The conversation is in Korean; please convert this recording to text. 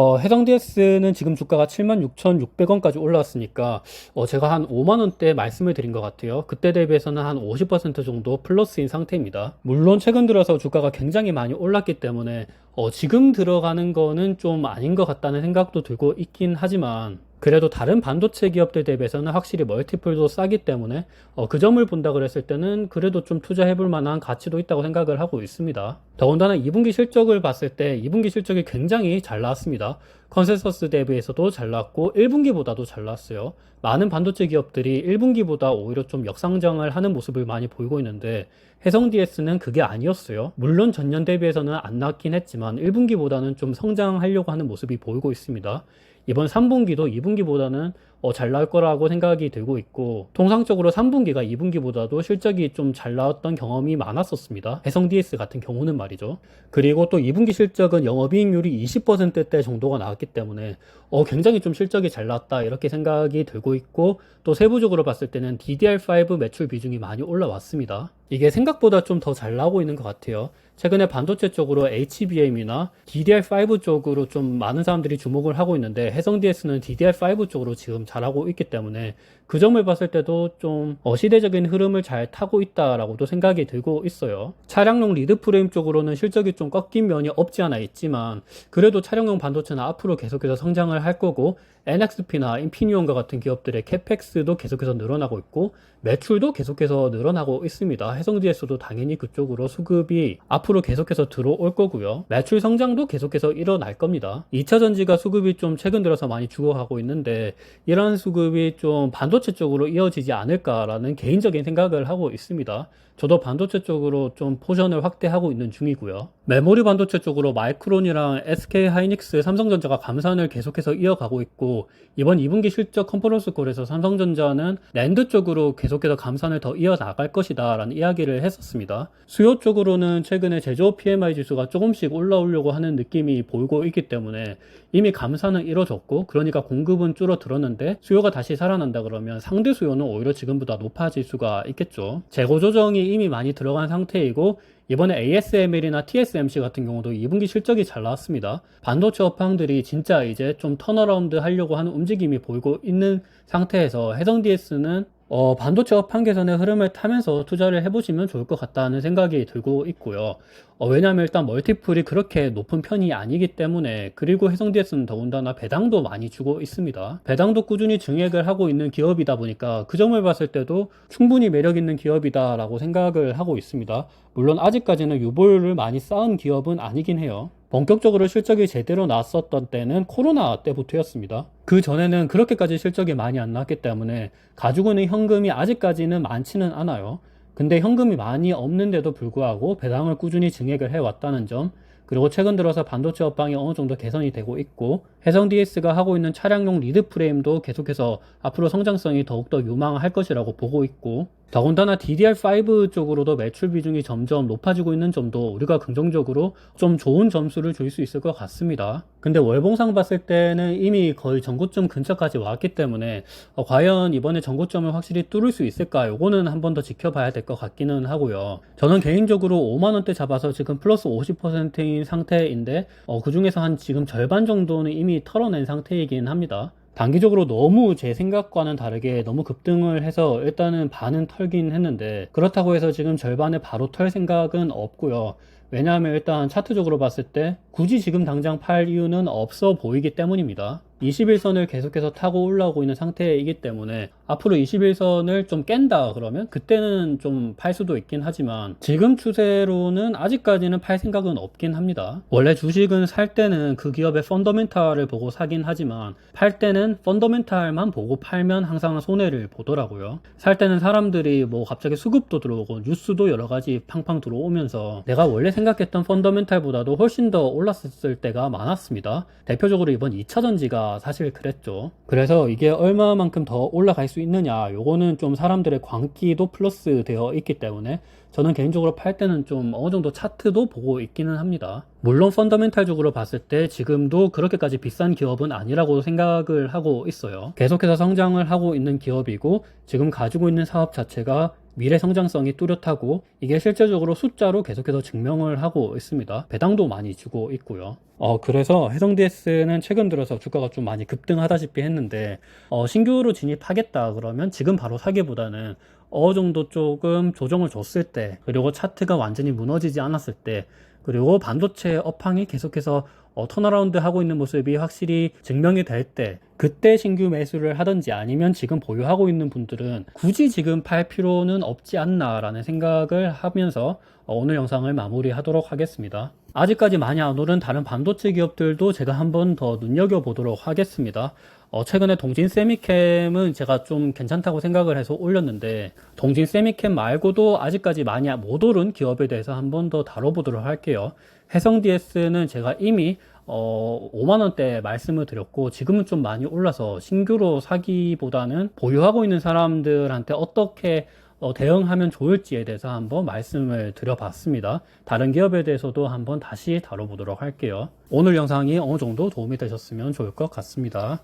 어, 해성 DS는 지금 주가가 76,600원까지 올라왔으니까 어, 제가 한 5만 원대 말씀을 드린 것 같아요. 그때 대비해서는 한 50% 정도 플러스인 상태입니다. 물론 최근 들어서 주가가 굉장히 많이 올랐기 때문에 어, 지금 들어가는 거는 좀 아닌 것 같다는 생각도 들고 있긴 하지만 그래도 다른 반도체 기업들 대비해서는 확실히 멀티플도 싸기 때문에 어, 그 점을 본다 그랬을 때는 그래도 좀 투자해 볼 만한 가치도 있다고 생각을 하고 있습니다. 더군다나 2분기 실적을 봤을 때 2분기 실적이 굉장히 잘 나왔습니다. 컨센서스 대비해서도 잘 나왔고 1분기보다도 잘 나왔어요. 많은 반도체 기업들이 1분기보다 오히려 좀 역상장을 하는 모습을 많이 보이고 있는데 해성 DS는 그게 아니었어요. 물론 전년 대비해서는 안 나왔긴 했지만 1분기보다는 좀 성장하려고 하는 모습이 보이고 있습니다. 이번 3분기도 2분기보다는 어, 잘 나올 거라고 생각이 들고 있고 통상적으로 3분기가 2분기보다도 실적이 좀 잘 나왔던 경험이 많았었습니다. 해성 DS 같은 경우는 말이죠. 그리고 또 2분기 실적은 영업이익률이 20%대 정도가 나왔기 때문에 어, 굉장히 좀 실적이 잘 나왔다 이렇게 생각이 들고 있고 또 세부적으로 봤을 때는 DDR5 매출 비중이 많이 올라왔습니다. 이게 생각보다 좀 더 잘 나오고 있는 것 같아요. 최근에 반도체 쪽으로 HBM이나 DDR5 쪽으로 좀 많은 사람들이 주목을 하고 있는데 해성 DS는 DDR5 쪽으로 지금 잘하고 있기 때문에 그 점을 봤을 때도 좀 어, 시대적인 흐름을 잘 타고 있다라고도 생각이 들고 있어요. 차량용 리드 프레임 쪽으로는 실적이 좀 꺾인 면이 없지 않아 있지만 그래도 차량용 반도체는 앞으로 계속해서 성장을 할 거고 NXP나 인피니온과 같은 기업들의 캐펙스도 계속해서 늘어나고 있고 매출도 계속해서 늘어나고 있습니다. 해성 DS도 당연히 그쪽으로 수급이 앞으로 계속해서 들어올 거고요. 매출 성장도 계속해서 일어날 겁니다. 2차 전지가 수급이 좀 최근 들어서 많이 죽어가고 있는데 이런 수급이 좀 반도체 쪽으로 이어지지 않을까라는 개인적인 생각을 하고 있습니다. 저도 반도체 쪽으로 좀 포션을 확대하고 있는 중이고요. 메모리 반도체 쪽으로 마이크론이랑 SK 하이닉스, 삼성전자가 감산을 계속해서 이어가고 있고 이번 2분기 실적 컨퍼런스 콜에서 삼성전자는 랜드 쪽으로 계속해서 감산을 더 이어나갈 것이다 라는 이야기를 했었습니다. 수요 쪽으로는 최근에 제조업 PMI 지수가 조금씩 올라오려고 하는 느낌이 보이고 있기 때문에 이미 감산은 이뤄졌고 그러니까 공급은 줄어들었는데 수요가 다시 살아난다 그러면 상대 수요는 오히려 지금보다 높아질 수가 있겠죠. 재고 조정이 이미 많이 들어간 상태이고 이번에 ASML이나 TSMC 같은 경우도 2분기 실적이 잘 나왔습니다. 반도체 업황들이 진짜 이제 좀 턴어라운드 하려고 하는 움직임이 보이고 있는 상태에서 해성 DS는 어, 반도체 업황 개선의 흐름을 타면서 투자를 해보시면 좋을 것 같다는 생각이 들고 있고요. 어, 왜냐하면 일단 멀티플이 그렇게 높은 편이 아니기 때문에 그리고 해성 DS는 더군다나 배당도 많이 주고 있습니다. 배당도 꾸준히 증액을 하고 있는 기업이다 보니까 그 점을 봤을 때도 충분히 매력 있는 기업이다라고 생각을 하고 있습니다. 물론 아직까지는 유보율을 많이 쌓은 기업은 아니긴 해요. 본격적으로 실적이 제대로 나왔었던 때는 코로나 때부터였습니다. 그 전에는 그렇게까지 실적이 많이 안 나왔기 때문에 가지고 있는 현금이 아직까지는 많지는 않아요. 근데 현금이 많이 없는데도 불구하고 배당을 꾸준히 증액을 해왔다는 점, 그리고 최근 들어서 반도체 업황이 어느 정도 개선이 되고 있고 해성 DS가 하고 있는 차량용 리드 프레임도 계속해서 앞으로 성장성이 더욱더 유망할 것이라고 보고 있고 더군다나 DDR5 쪽으로도 매출 비중이 점점 높아지고 있는 점도 우리가 긍정적으로 좀 좋은 점수를 줄 수 있을 것 같습니다. 근데 월봉상 봤을 때는 이미 거의 전고점 근처까지 왔기 때문에 어, 과연 이번에 전고점을 확실히 뚫을 수 있을까? 요거는 한 번 더 지켜봐야 될 것 같기는 하고요. 저는 개인적으로 5만원대 잡아서 지금 플러스 50%인 상태인데 어, 그 중에서 한 지금 절반 정도는 이미 털어낸 상태이긴 합니다. 단기적으로 너무 제 생각과는 다르게 너무 급등을 해서 일단은 반은 털긴 했는데 그렇다고 해서 지금 절반에 바로 털 생각은 없고요. 왜냐하면 일단 차트적으로 봤을 때 굳이 지금 당장 팔 이유는 없어 보이기 때문입니다. 21선을 계속해서 타고 올라오고 있는 상태이기 때문에 앞으로 21선을 좀 깬다 그러면 그때는 좀 팔 수도 있긴 하지만 지금 추세로는 아직까지는 팔 생각은 없긴 합니다. 원래 주식은 살 때는 그 기업의 펀더멘탈을 보고 사긴 하지만 팔 때는 펀더멘탈만 보고 팔면 항상 손해를 보더라고요. 살 때는 사람들이 뭐 갑자기 수급도 들어오고 뉴스도 여러 가지 팡팡 들어오면서 내가 원래 생각했던 펀더멘탈보다도 훨씬 더 올랐을 때가 많았습니다. 대표적으로 이번 2차전지가 사실 그랬죠. 그래서 이게 얼마만큼 더 올라갈 수 있느냐, 요거는 좀 사람들의 광기도 플러스 되어 있기 때문에 저는 개인적으로 팔 때는 좀 어느 정도 차트도 보고 있기는 합니다. 물론 펀더멘탈적으로 봤을 때 지금도 그렇게까지 비싼 기업은 아니라고 생각을 하고 있어요. 계속해서 성장을 하고 있는 기업이고 지금 가지고 있는 사업 자체가 미래 성장성이 뚜렷하고 이게 실제적으로 숫자로 계속해서 증명을 하고 있습니다. 배당도 많이 주고 있고요. 어, 그래서 해성 DS는 최근 들어서 주가가 좀 많이 급등하다시피 했는데, 어, 신규로 진입하겠다 그러면 지금 바로 사기보다는 어느 정도 조금 조정을 줬을 때, 그리고 차트가 완전히 무너지지 않았을 때, 그리고 반도체 업황이 계속해서 어, 턴어라운드 하고 있는 모습이 확실히 증명이 될 때, 그때 신규 매수를 하든지 아니면 지금 보유하고 있는 분들은 굳이 지금 팔 필요는 없지 않나라는 생각을 하면서 어, 오늘 영상을 마무리하도록 하겠습니다. 아직까지 많이 안 오른 다른 반도체 기업들도 제가 한번 더 눈여겨보도록 하겠습니다. 어, 최근에 동진 세미캠은 제가 좀 괜찮다고 생각을 해서 올렸는데, 동진 세미캠 말고도 아직까지 많이 못 오른 기업에 대해서 한번 더 다뤄보도록 할게요. 해성 DS는 제가 이미 어, 5만원대 말씀을 드렸고, 지금은 좀 많이 올라서 신규로 사기보다는 보유하고 있는 사람들한테 어떻게 어, 대응하면 좋을지에 대해서 한번 말씀을 드려봤습니다. 다른 기업에 대해서도 한번 다시 다뤄보도록 할게요. 오늘 영상이 어느 정도 도움이 되셨으면 좋을 것 같습니다.